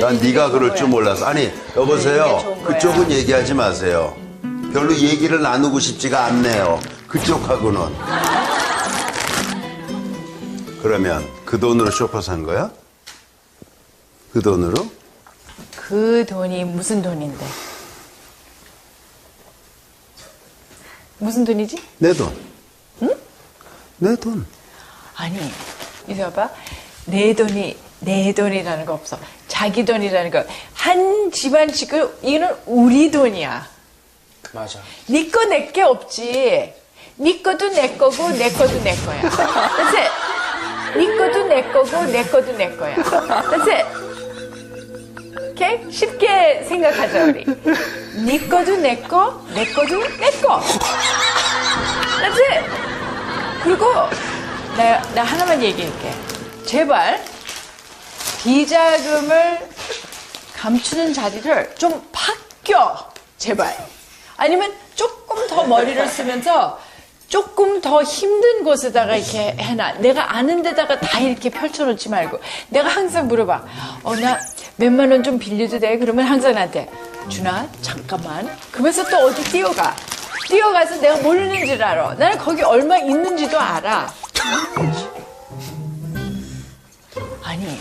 난 네가 그럴 줄 몰라서. 아니, 여보세요. 그쪽은 얘기하지 마세요. 별로 얘기를 나누고 싶지가 않네요. 그쪽하고는. 그러면 그 돈으로 쇼파 산 거야? 그 돈으로? 그 돈이 무슨 돈인데? 무슨 돈이지? 내 돈. 응? 내 돈. 아니, 이거 봐. 내 돈이 내 돈이라는 거 없어. 자기 돈이라는 거. 한 집안씩은 이거는 우리 돈이야. 맞아. 네거내게 없지. 네 거도 내 거고 내 거도 내 거야. 그치? 네 거도 내 거고 내 거도 내 거야. 그치? 오케이? 쉽게 생각하자 우리. 네 거도 내 거, 내 거도 내 거. 그치? 그리고 나, 나 하나만 얘기할게. 제발 비자금을 감추는 자리를 좀 바뀌어. 제발. 아니면 조금 더 머리를 쓰면서 조금 더 힘든 곳에다가 이렇게 해놔. 내가 아는 데다가 다 이렇게 펼쳐놓지 말고. 내가 항상 물어봐. 어, 나 몇만 원 좀 빌려도 돼? 그러면 항상 나한테. 준아, 잠깐만. 그러면서 또 어디 뛰어가. 뛰어가서 내가 모르는 줄 알아. 나는 거기 얼마 있는지도 알아. 아니,